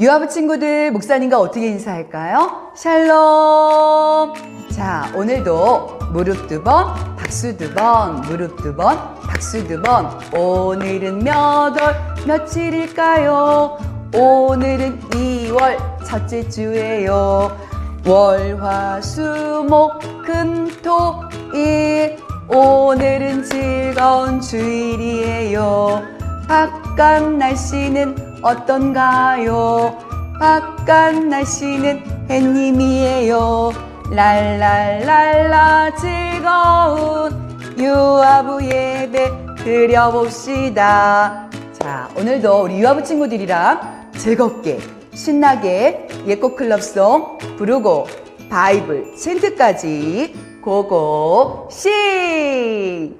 유아부 친구들, 목사님과 어떻게 인사할까요? 샬롬! 자, 오늘도 무릎 두 번, 박수 두 번, 무릎 두 번, 박수 두 번. 오늘은 몇 월, 며칠일까요? 오늘은 2월 첫째 주예요. 월, 화, 수, 목, 금, 토, 일. 오늘은 즐거운 주일이에요. 바깥 날씨는 어떤가요? 바깥 날씨는 햇님이에요. 랄랄랄라 즐거운 유아부 예배 드려봅시다. 자, 오늘도 우리 유아부 친구들이랑 즐겁게 신나게 예꽃 클럽송 부르고 바이블 챈트까지 고고 싱!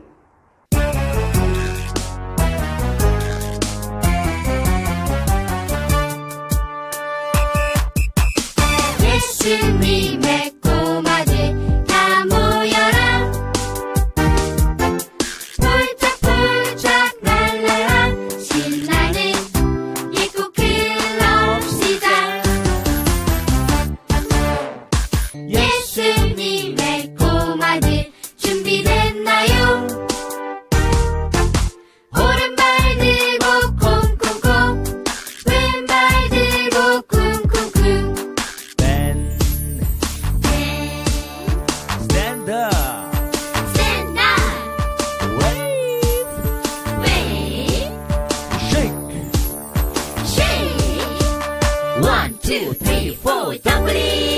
Voy tan feliz.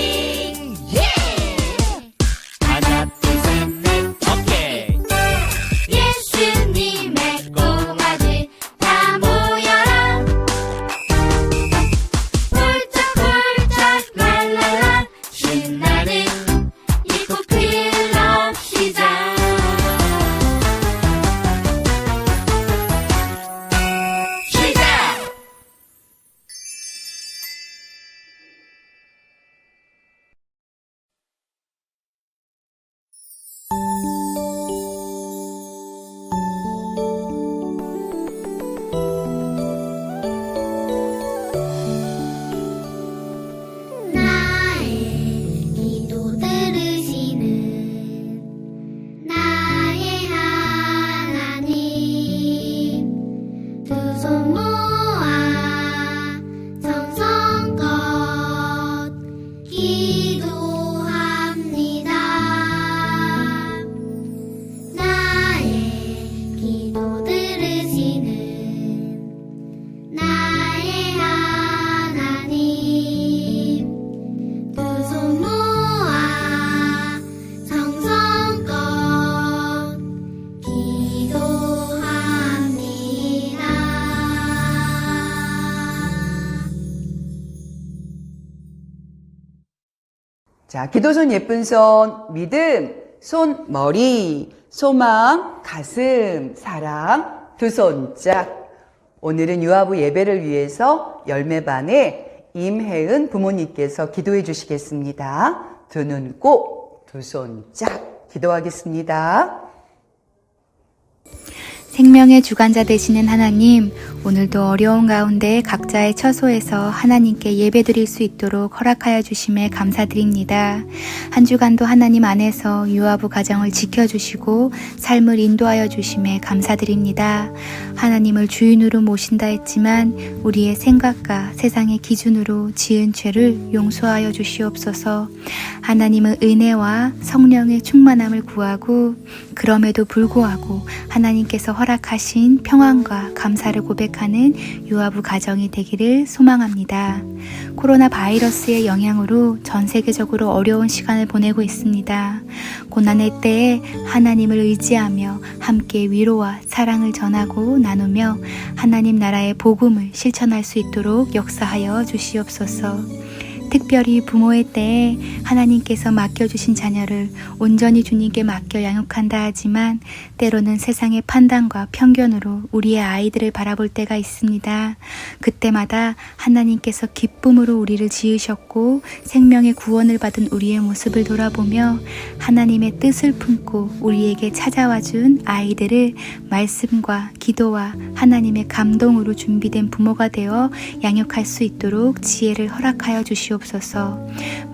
자, 기도손 예쁜 손, 믿음, 손, 머리, 소망, 가슴, 사랑, 두 손짝. 오늘은 유아부 예배를 위해서 열매반에 임혜은 부모님께서 기도해 주시겠습니다. 두 눈 꼭, 두 손짝 기도하겠습니다. 생명의 주관자 되시는 하나님, 오늘도 어려운 가운데 각자의 처소에서 하나님께 예배드릴 수 있도록 허락하여 주심에 감사드립니다. 한 주간도 하나님 안에서 유아부 가정을 지켜주시고 삶을 인도하여 주심에 감사드립니다. 하나님을 주인으로 모신다 했지만 우리의 생각과 세상의 기준으로 지은 죄를 용서하여 주시옵소서. 하나님의 은혜와 성령의 충만함을 구하고 그럼에도 불구하고 하나님께서 허락하신 평안과 감사를 고백하는 유아부 가정이 되기를 소망합니다. 코로나 바이러스의 영향으로 전 세계적으로 어려운 시간을 보내고 있습니다. 고난의 때에 하나님을 의지하며 함께 위로와 사랑을 전하고 나누며 하나님 나라의 복음을 실천할 수 있도록 역사하여 주시옵소서. 특별히 부모의 때에 하나님께서 맡겨주신 자녀를 온전히 주님께 맡겨 양육한다 하지만 때로는 세상의 판단과 편견으로 우리의 아이들을 바라볼 때가 있습니다. 그때마다 하나님께서 기쁨으로 우리를 지으셨고 생명의 구원을 받은 우리의 모습을 돌아보며 하나님의 뜻을 품고 우리에게 찾아와 준 아이들을 말씀과 기도와 하나님의 감동으로 준비된 부모가 되어 양육할 수 있도록 지혜를 허락하여 주시옵소서.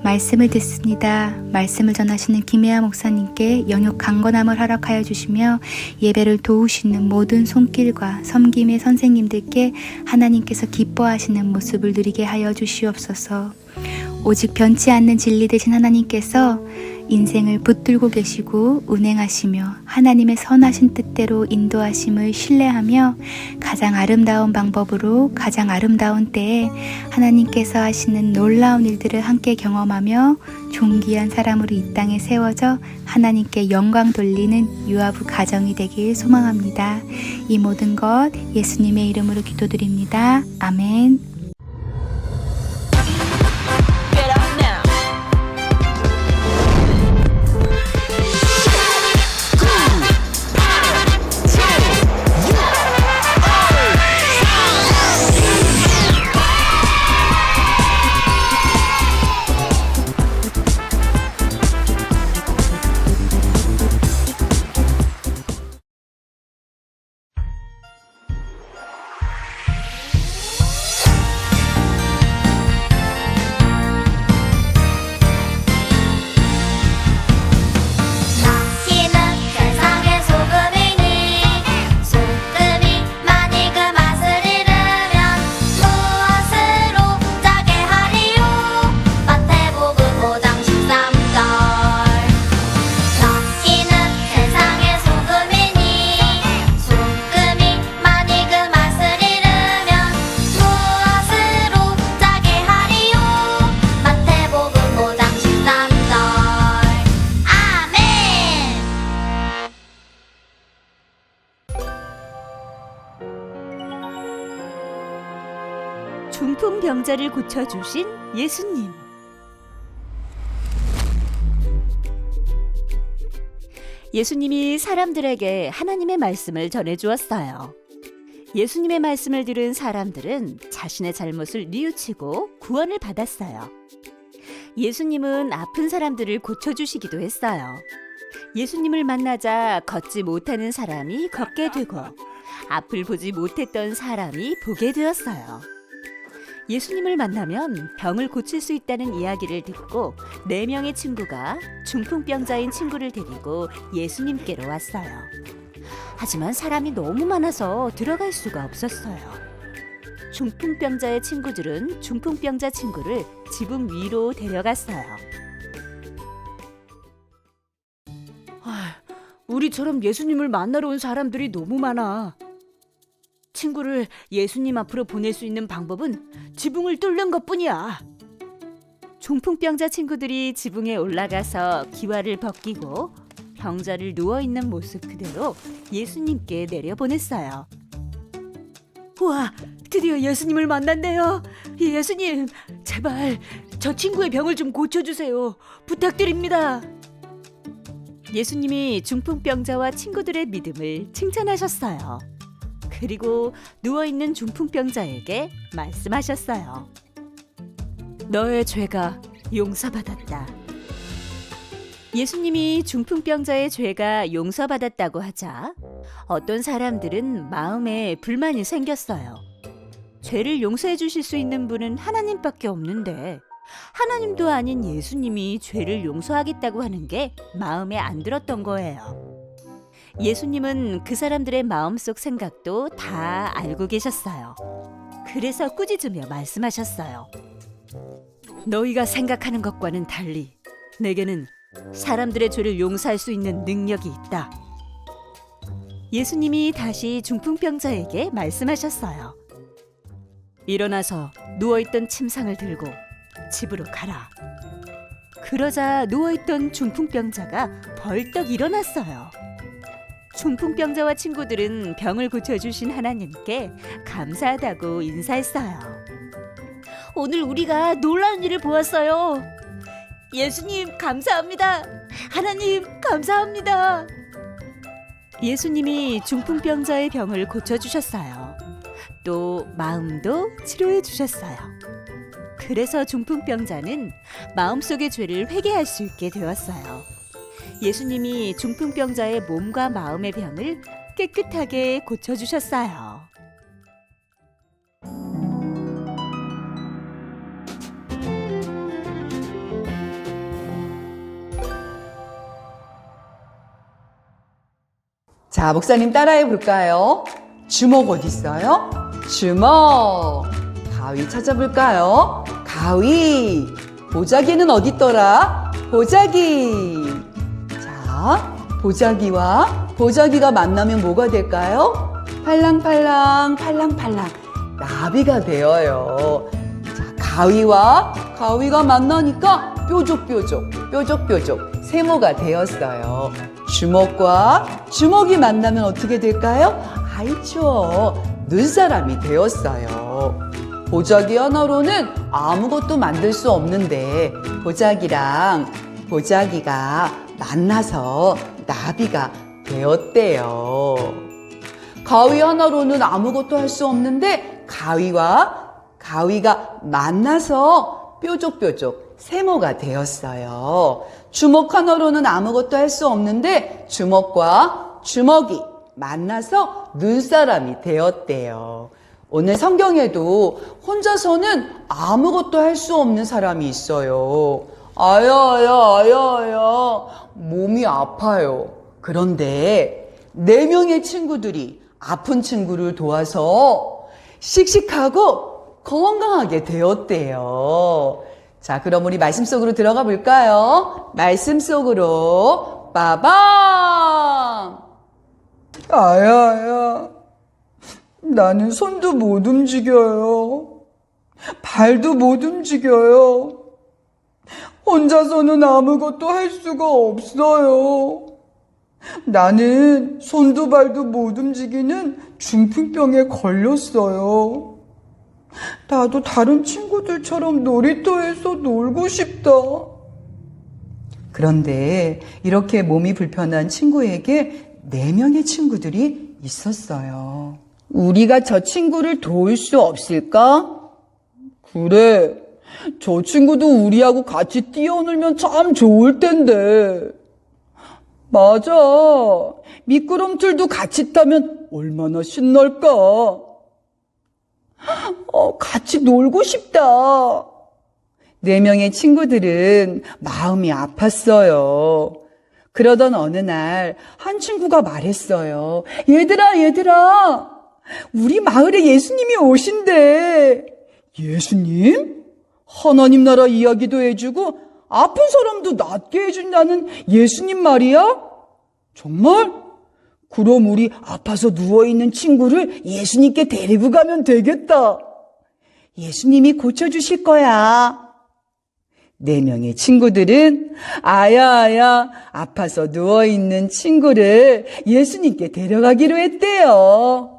말씀을 듣습니다. 말씀을 전하시는 김혜아 목사님께 영육 강건함을 허락하여 주시며 예배를 도우시는 모든 손길과 섬김의 선생님들께 하나님께서 기뻐하시는 모습을 누리게 하여 주시옵소서. 오직 변치 않는 진리 되신 하나님께서 인생을 붙들고 계시고 운행하시며 하나님의 선하신 뜻대로 인도하심을 신뢰하며 가장 아름다운 방법으로 가장 아름다운 때에 하나님께서 하시는 놀라운 일들을 함께 경험하며 존귀한 사람으로 이 땅에 세워져 하나님께 영광 돌리는 유아부 가정이 되길 소망합니다. 이 모든 것 예수님의 이름으로 기도드립니다. 아멘. 중풍 병자를 고쳐주신 예수님. 예수님이 사람들에게 하나님의 말씀을 전해주었어요. 예수님의 말씀을 들은 사람들은 자신의 잘못을 뉘우치고 구원을 받았어요. 예수님은 아픈 사람들을 고쳐주시기도 했어요. 예수님을 만나자 걷지 못하는 사람이 걷게 되고 앞을 보지 못했던 사람이 보게 되었어요. 예수님을 만나면 병을 고칠 수 있다는 이야기를 듣고 네 명의 친구가 중풍병자인 친구를 데리고 예수님께로 왔어요. 하지만 사람이 너무 많아서 들어갈 수가 없었어요. 중풍병자의 친구들은 중풍병자 친구를 지붕 위로 데려갔어요. 아, 우리처럼 예수님을 만나러 온 사람들이 너무 많아. 친구를 예수님 앞으로 보낼 수 있는 방법은 지붕을 뚫는 것뿐이야. 중풍병자 친구들이 지붕에 올라가서 기와를 벗기고 병자를 누워 있는 모습 그대로 예수님께 내려보냈어요. 우와, 드디어 예수님을 만났네요. 예수님, 제발 저 친구의 병을 좀 고쳐주세요. 부탁드립니다. 예수님이 중풍병자와 친구들의 믿음을 칭찬하셨어요. 그리고 누워 있는 중풍병자에게 말씀하셨어요. 너의 죄가 용서받았다. 예수님이 중풍병자의 죄가 용서받았다고 하자 어떤 사람들은 마음에 불만이 생겼어요. 죄를 용서해 주실 수 있는 분은 하나님밖에 없는데 하나님도 아닌 예수님이 죄를 용서하겠다고 하는 게 마음에 안 들었던 거예요. 예수님은 그 사람들의 마음속 생각도 다 알고 계셨어요. 그래서 꾸짖으며 말씀하셨어요. 너희가 생각하는 것과는 달리 내게는 사람들의 죄를 용서할 수 있는 능력이 있다. 예수님이 다시 중풍병자에게 말씀하셨어요. 일어나서 누워있던 침상을 들고 집으로 가라. 그러자 누워있던 중풍병자가 벌떡 일어났어요. 중풍병자와 친구들은 병을 고쳐주신 하나님께 감사하다고 인사했어요. 오늘 우리가 놀라운 일을 보았어요. 예수님, 감사합니다. 하나님, 감사합니다. 예수님이 중풍병자의 병을 고쳐주셨어요. 또 마음도 치료해 주셨어요. 그래서 중풍병자는 마음속의 죄를 회개할 수 있게 되었어요. 예수님이 중풍병자의 몸과 마음의 병을 깨끗하게 고쳐주셨어요. 자, 목사님 따라해 볼까요? 주먹 어디 있어요? 주먹. 가위 찾아볼까요? 가위. 보자기는 어디 있더라? 보자기. 자, 보자기와 보자기가 만나면 뭐가 될까요? 팔랑팔랑, 팔랑팔랑. 나비가 되어요. 자, 가위와 가위가 만나니까 뾰족뾰족, 뾰족뾰족 세모가 되었어요. 주먹과 주먹이 만나면 어떻게 될까요? 아이 추워. 눈사람이 되었어요. 보자기 하나로는 아무것도 만들 수 없는데 보자기랑 보자기가 만나서 나비가 되었대요. 가위 하나로는 아무것도 할 수 없는데 가위와 가위가 만나서 뾰족뾰족 세모가 되었어요. 주먹 하나로는 아무것도 할 수 없는데 주먹과 주먹이 만나서 눈사람이 되었대요. 오늘 성경에도 혼자서는 아무것도 할 수 없는 사람이 있어요. 아야야, 아야야, 몸이 아파요. 그런데 네 명의 친구들이 아픈 친구를 도와서 씩씩하고 건강하게 되었대요. 자, 그럼 우리 말씀 속으로 들어가 볼까요? 말씀 속으로 빠밤! 아야야, 나는 손도 못 움직여요. 발도 못 움직여요. 혼자서는 아무것도 할 수가 없어요. 나는 손도 발도 못 움직이는 중풍병에 걸렸어요. 나도 다른 친구들처럼 놀이터에서 놀고 싶다. 그런데 이렇게 몸이 불편한 친구에게 네 명의 친구들이 있었어요. 우리가 저 친구를 도울 수 없을까? 그래. 저 친구도 우리하고 같이 뛰어놀면 참 좋을 텐데. 맞아. 미끄럼틀도 같이 타면 얼마나 신날까? 어, 같이 놀고 싶다. 네 명의 친구들은 마음이 아팠어요. 그러던 어느 날 한 친구가 말했어요. 얘들아, 얘들아. 우리 마을에 예수님이 오신대. 예수님? 하나님 나라 이야기도 해주고 아픈 사람도 낫게 해준다는 예수님 말이야? 정말? 그럼 우리 아파서 누워있는 친구를 예수님께 데리고 가면 되겠다. 예수님이 고쳐주실 거야. 네 명의 친구들은 아야 아야 아파서 누워있는 친구를 예수님께 데려가기로 했대요.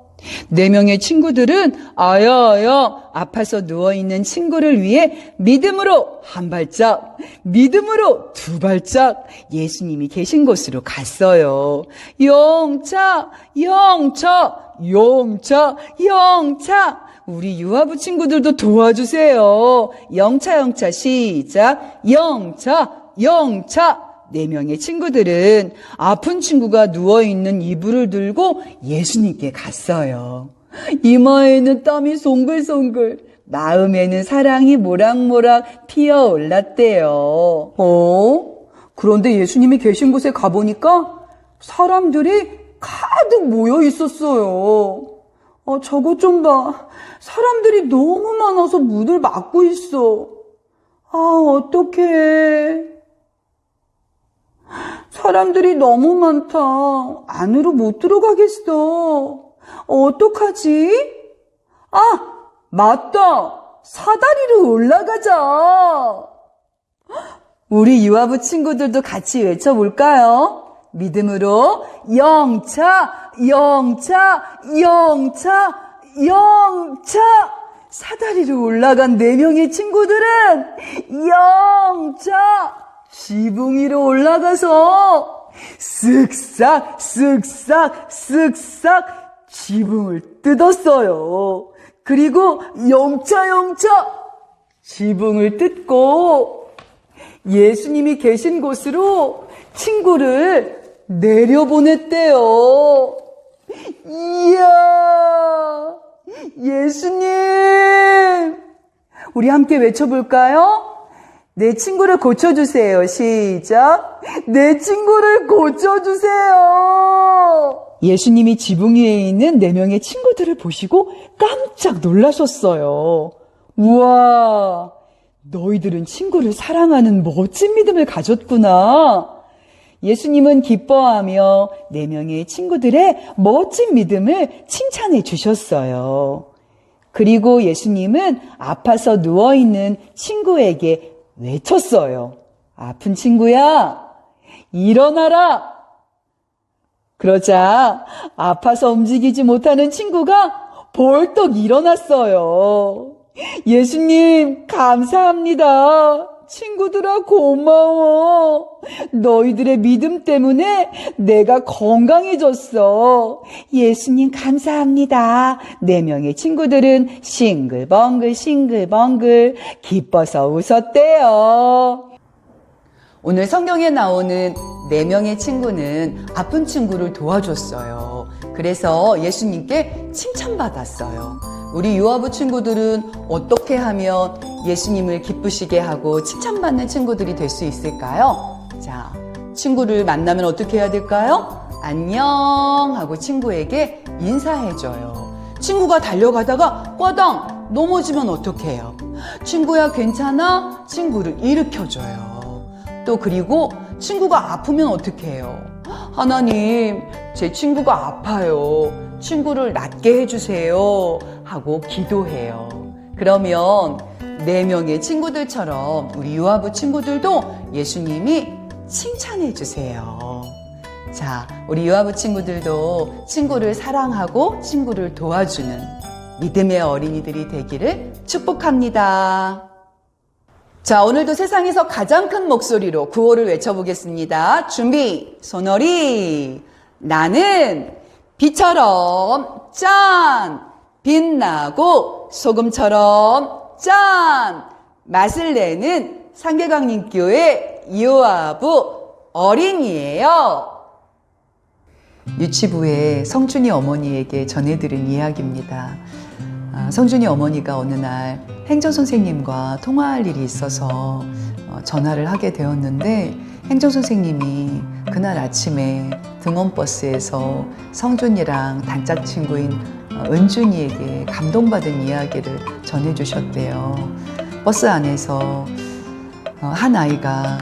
네 명의 친구들은 아야아야 아파서 누워있는 친구를 위해 믿음으로 한 발짝, 믿음으로 두 발짝 예수님이 계신 곳으로 갔어요. 영차, 영차, 영차, 영차. 우리 유아부 친구들도 도와주세요. 영차, 영차, 시작. 영차, 영차. 네 명의 친구들은 아픈 친구가 누워 있는 이불을 들고 예수님께 갔어요. 이마에는 땀이 송글송글, 마음에는 사랑이 모락모락 피어 올랐대요. 어? 그런데 예수님이 계신 곳에 가보니까 사람들이 가득 모여 있었어요. 아, 저거 좀 봐. 사람들이 너무 많아서 문을 막고 있어. 아, 어떡해. 사람들이 너무 많다. 안으로 못 들어가겠어. 어떡하지? 아, 맞다. 사다리로 올라가자. 우리 유아부 친구들도 같이 외쳐볼까요? 믿음으로 영차, 영차, 영차, 영차. 사다리로 올라간 네 명의 친구들은 영차 지붕 위로 올라가서 쓱싹 쓱싹 쓱싹 지붕을 뜯었어요. 그리고 영차 영차 지붕을 뜯고 예수님이 계신 곳으로 친구를 내려보냈대요. 이야, 예수님! 우리 함께 외쳐볼까요? 내 친구를 고쳐주세요. 시작. 내 친구를 고쳐주세요. 예수님이 지붕 위에 있는 네 명의 친구들을 보시고 깜짝 놀라셨어요. 우와, 너희들은 친구를 사랑하는 멋진 믿음을 가졌구나. 예수님은 기뻐하며 네 명의 친구들의 멋진 믿음을 칭찬해 주셨어요. 그리고 예수님은 아파서 누워있는 친구에게 외쳤어요. 아픈 친구야, 일어나라! 그러자 아파서 움직이지 못하는 친구가 벌떡 일어났어요. 예수님, 감사합니다. 친구들아, 고마워. 너희들의 믿음 때문에 내가 건강해졌어. 예수님, 감사합니다. 네 명의 친구들은 싱글벙글, 싱글벙글, 기뻐서 웃었대요. 오늘 성경에 나오는 네 명의 친구는 아픈 친구를 도와줬어요. 그래서 예수님께 칭찬받았어요. 우리 유아부 친구들은 어떻게 하면 예수님을 기쁘시게 하고 칭찬받는 친구들이 될 수 있을까요? 자, 친구를 만나면 어떻게 해야 될까요? 안녕 하고 친구에게 인사해줘요. 친구가 달려가다가 꽈당 넘어지면 어떡해요? 친구야 괜찮아? 친구를 일으켜줘요. 또 그리고 친구가 아프면 어떻게 해요? 하나님, 제 친구가 아파요. 친구를 낫게 해주세요. 하고 기도해요. 그러면 네 명의 친구들처럼 우리 유아부 친구들도 예수님이 칭찬해 주세요. 자, 우리 유아부 친구들도 친구를 사랑하고 친구를 도와주는 믿음의 어린이들이 되기를 축복합니다. 자, 오늘도 세상에서 가장 큰 목소리로 구호를 외쳐보겠습니다. 준비, 손놀이. 나는 비처럼 짠! 빛나고 소금처럼 짠! 맛을 내는 상계강림교회 이호아부 어린이에요. 유치부의 성준이 어머니에게 전해들은 이야기입니다. 아, 성준이 어머니가 어느 날 행정 선생님과 통화할 일이 있어서 어, 전화를 하게 되었는데 행정 선생님이 그날 아침에 등원버스에서 성준이랑 단짝 친구인 어, 은준이에게 감동받은 이야기를 전해주셨대요. 버스 안에서 어, 한 아이가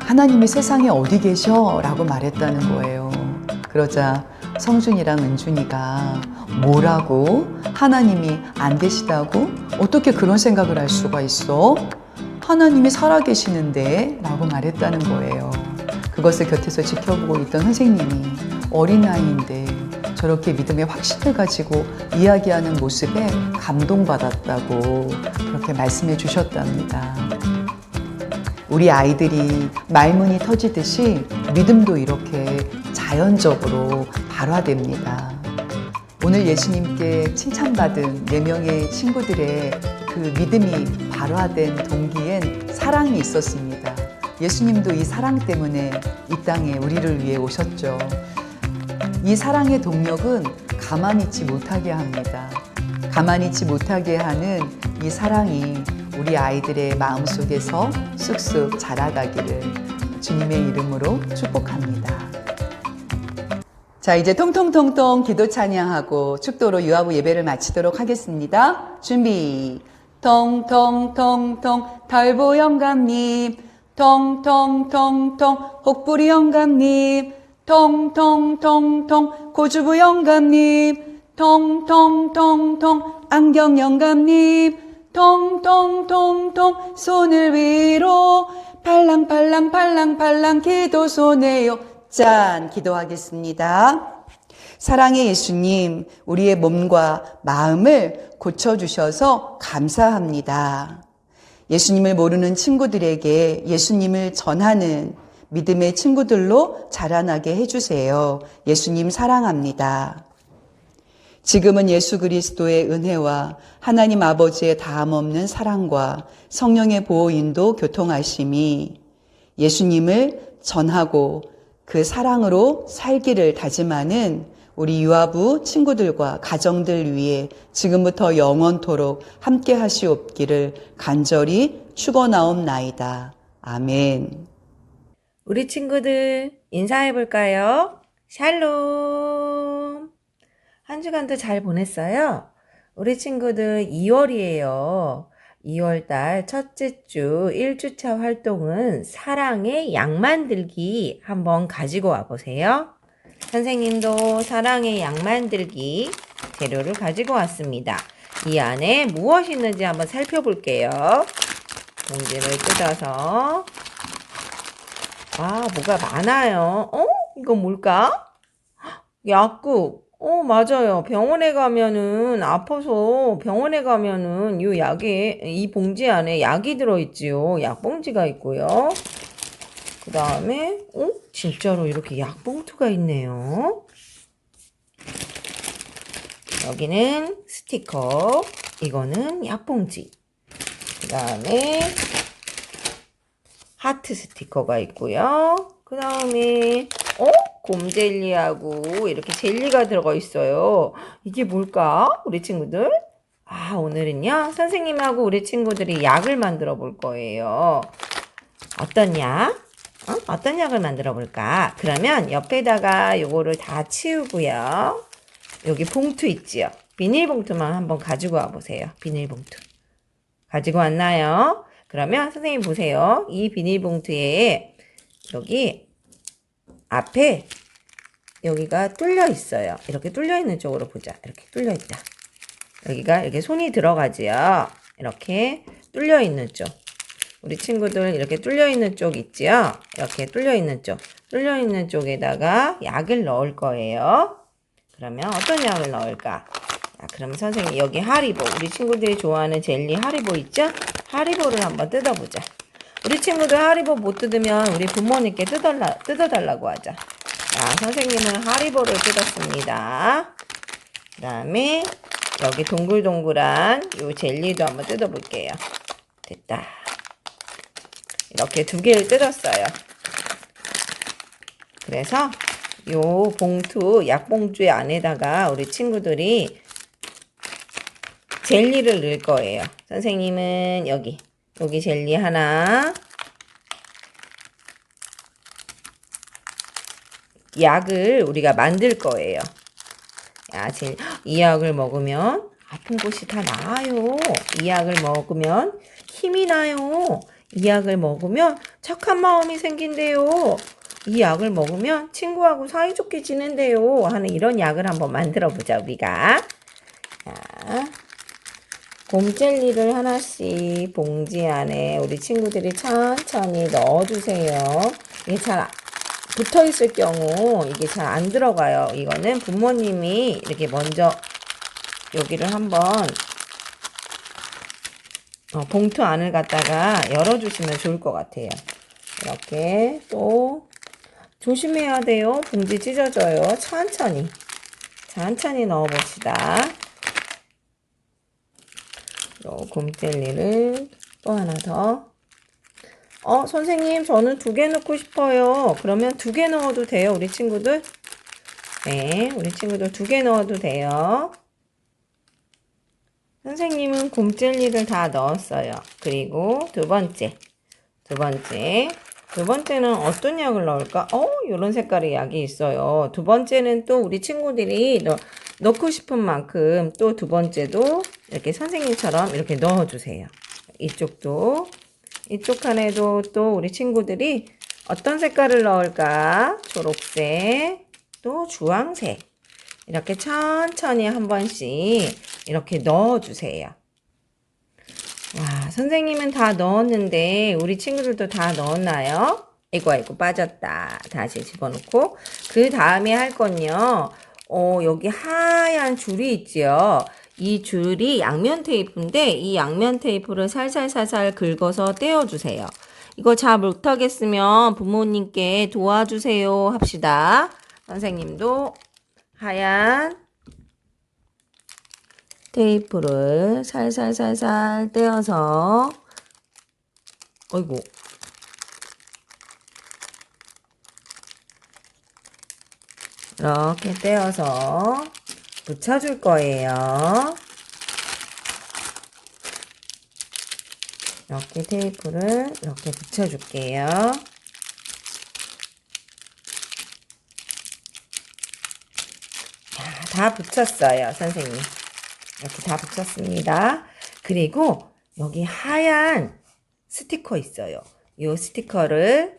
하나님이 세상에 어디 계셔? 라고 말했다는 거예요. 그러자 성준이랑 은준이가 뭐라고? 하나님이 안 계시다고? 어떻게 그런 생각을 할 수가 있어? 하나님이 살아계시는데? 라고 말했다는 거예요. 그것을 곁에서 지켜보고 있던 선생님이 어린아이인데 저렇게 믿음의 확신을 가지고 이야기하는 모습에 감동받았다고 그렇게 말씀해 주셨답니다. 우리 아이들이 말문이 터지듯이 믿음도 이렇게 자연적으로 발화됩니다. 오늘 예수님께 칭찬받은 네 명의 친구들의 그 믿음이 발화된 동기엔 사랑이 있었습니다. 예수님도 이 사랑 때문에 이 땅에 우리를 위해 오셨죠. 이 사랑의 동력은 가만히 있지 못하게 합니다. 가만히 있지 못하게 하는 이 사랑이 우리 아이들의 마음속에서 쑥쑥 자라가기를 주님의 이름으로 축복합니다. 자, 이제 통통통통 기도 찬양하고 축도로 유아부 예배를 마치도록 하겠습니다. 준비. 통통통통 달보 영감님, 통통통통 혹부리 영감님, 통통통통. 고주부 영감님, 통통통통. 안경 영감님, 통통통통. 손을 위로. 팔랑팔랑 팔랑팔랑 기도 손에요. 짠! 기도하겠습니다. 사랑의 예수님, 우리의 몸과 마음을 고쳐주셔서 감사합니다. 예수님을 모르는 친구들에게 예수님을 전하는 믿음의 친구들로 자라나게 해주세요. 예수님 사랑합니다. 지금은 예수 그리스도의 은혜와 하나님 아버지의 다함없는 사랑과 성령의 보호 인도 교통하심이 예수님을 전하고 그 사랑으로 살기를 다짐하는 우리 유아부 친구들과 가정들 위해 지금부터 영원토록 함께 하시옵기를 간절히 축원하옵나이다. 아멘. 우리 친구들 인사해 볼까요? 샬롬. 한 주간도 잘 보냈어요? 우리 친구들 2월이에요. 2월달 첫째 주 1주차 활동은 사랑의 양 만들기 한번 가지고 와 보세요. 선생님도 사랑의 양 만들기 재료를 가지고 왔습니다. 이 안에 무엇이 있는지 한번 살펴볼게요. 봉지를 뜯어서 아, 뭐가 많아요. 어? 이건 뭘까? 헉, 약국. 어, 맞아요. 병원에 가면은, 아파서 병원에 가면은, 요 약에, 이 봉지 안에 약이 들어있지요. 약봉지가 있고요. 그 다음에, 어? 진짜로 이렇게 약봉투가 있네요. 여기는 스티커. 이거는 약봉지. 그 다음에, 하트 스티커가 있고요. 그 다음에 어? 곰젤리하고 이렇게 젤리가 들어가 있어요. 이게 뭘까? 우리 친구들? 아, 오늘은요. 선생님하고 우리 친구들이 약을 만들어 볼 거예요. 어떤 약? 어? 어떤 약을 만들어 볼까? 그러면 옆에다가 요거를 다 치우고요. 여기 봉투 있지요? 비닐봉투만 한번 가지고 와 보세요. 비닐봉투. 가지고 왔나요? 그러면 선생님 보세요. 이 비닐봉투에 여기 앞에 여기가 뚫려 있어요. 이렇게 뚫려 있는 쪽으로 보자. 이렇게 뚫려 있다. 여기가 이렇게 손이 들어가지요. 이렇게 뚫려 있는 쪽. 우리 친구들 이렇게 뚫려 있는 쪽 있지요? 이렇게 뚫려 있는 쪽. 뚫려 있는 쪽에다가 약을 넣을 거예요. 그러면 어떤 약을 넣을까? 자, 그럼 선생님 여기 하리보 우리 친구들이 좋아하는 젤리 하리보 있죠? 하리보를 한번 뜯어보자. 우리 친구들 하리보 못 뜯으면 우리 부모님께 뜯어라, 뜯어달라고 하자. 자, 선생님은 하리보를 뜯었습니다. 그 다음에 여기 동글동글한 요 젤리도 한번 뜯어볼게요. 됐다. 이렇게 두 개를 뜯었어요. 그래서 요 봉투, 약봉투 안에다가 우리 친구들이 젤리를 넣을 거예요. 선생님은 여기, 여기 젤리 하나, 약을 우리가 만들 거예요. 야, 젤, 이 약을 먹으면 아픈 곳이 다 나아요. 이 약을 먹으면 힘이 나요. 이 약을 먹으면 착한 마음이 생긴대요. 이 약을 먹으면 친구하고 사이좋게 지낸대요. 하는 이런 약을 한번 만들어 보자, 우리가. 자, 곰젤리를 하나씩 봉지 안에 우리 친구들이 천천히 넣어주세요. 이게 잘 붙어 있을 경우 이게 잘 안 들어가요. 이거는 부모님이 이렇게 먼저 여기를 한번 어, 봉투 안을 갖다가 열어주시면 좋을 것 같아요. 이렇게 또 조심해야 돼요. 봉지 찢어져요. 천천히 천천히 넣어봅시다. 요 곰젤리를 또 하나 더. 어, 선생님, 저는 두 개 넣고 싶어요. 그러면 두 개 넣어도 돼요, 우리 친구들? 네, 우리 친구들 두 개 넣어도 돼요. 선생님은 곰젤리를 다 넣었어요. 그리고 두 번째. 두 번째. 두 번째는 어떤 약을 넣을까? 어, 요런 색깔의 약이 있어요. 두 번째는 또 우리 친구들이 넣, 넣고 싶은 만큼 또 두 번째도 이렇게 선생님처럼 이렇게 넣어주세요. 이쪽도 이쪽 칸에도 또 우리 친구들이 어떤 색깔을 넣을까? 초록색, 또 주황색. 이렇게 천천히 한 번씩 이렇게 넣어주세요. 와, 선생님은 다 넣었는데 우리 친구들도 다 넣었나요? 아이고 아이고 빠졌다. 다시 집어넣고 그 다음에 할 건요. 어, 여기 하얀 줄이 있지요. 이 줄이 양면 테이프인데 이 양면 테이프를 살살살살 긁어서 떼어주세요. 이거 잘 못하겠으면 부모님께 도와주세요 합시다. 선생님도 하얀 테이프를 살살살살 떼어서 어이구 이렇게 떼어서 붙여줄 거예요. 이렇게 테이프를 이렇게 붙여줄게요. 자, 다 붙였어요, 선생님. 이렇게 다 붙였습니다. 그리고 여기 하얀 스티커 있어요. 이 스티커를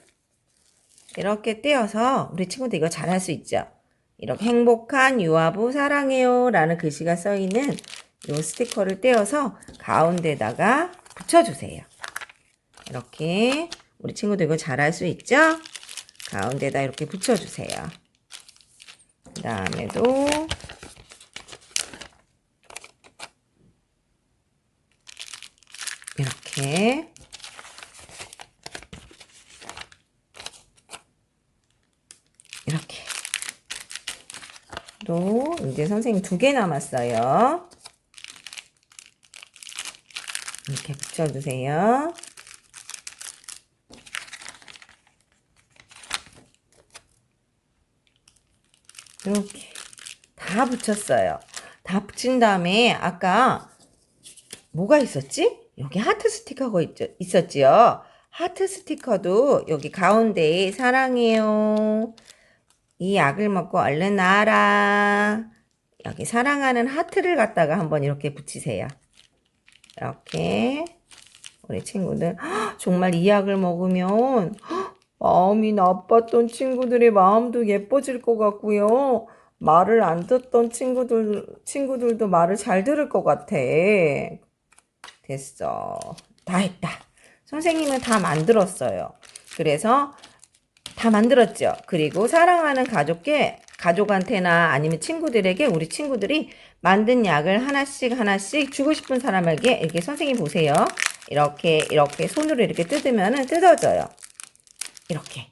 이렇게 떼어서 우리 친구들 이거 잘할 수 있죠? 이렇게 행복한 유아부 사랑해요 라는 글씨가 써 있는 이 스티커를 떼어서 가운데다가 붙여주세요. 이렇게 우리 친구들 이거 잘할 수 있죠? 가운데다 이렇게 붙여주세요. 그 다음에도 이렇게 또 이제 선생님 두 개 남았어요. 이렇게 붙여주세요. 이렇게 다 붙였어요. 다 붙인 다음에 아까 뭐가 있었지? 여기 하트 스티커가 있, 있었지요. 하트 스티커도 여기 가운데에 사랑해요. 이 약을 먹고 얼른 나와라. 여기 사랑하는 하트를 갖다가 한번 이렇게 붙이세요. 이렇게 우리 친구들 헉, 정말 이 약을 먹으면 헉, 마음이 나빴던 친구들의 마음도 예뻐질 것 같고요. 말을 안 듣던 친구들 친구들도 말을 잘 들을 것 같아. 됐어. 다 했다. 선생님은 다 만들었어요. 그래서 다 만들었죠. 그리고 사랑하는 가족께 가족한테나 아니면 친구들에게 우리 친구들이 만든 약을 하나씩 하나씩 주고 싶은 사람에게 이렇게 선생님 보세요. 이렇게 이렇게 손으로 이렇게 뜯으면은 뜯어져요. 이렇게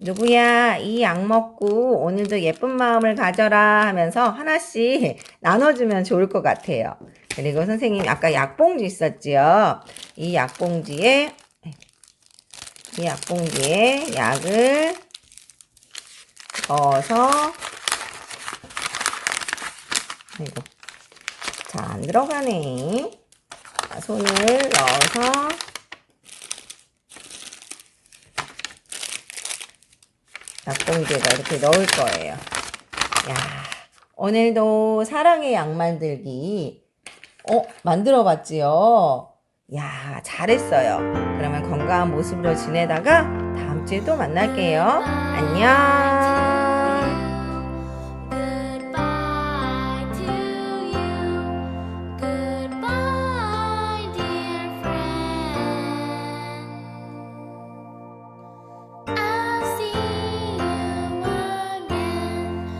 누구야 이 약 먹고 오늘도 예쁜 마음을 가져라 하면서 하나씩 나눠주면 좋을 것 같아요. 그리고 선생님 아까 약봉지 있었지요. 이 약봉지에 이 약봉지에 약을 넣어서 아이고 잘 안 들어가네. 자, 손을 넣어서 약봉지에다 이렇게 넣을 거예요. 야, 오늘도 사랑의 약 만들기 어 만들어 봤지요. 야, 잘했어요. 그러면 건강한 모습으로 지내다가 다음 주에 또 만날게요. 안녕.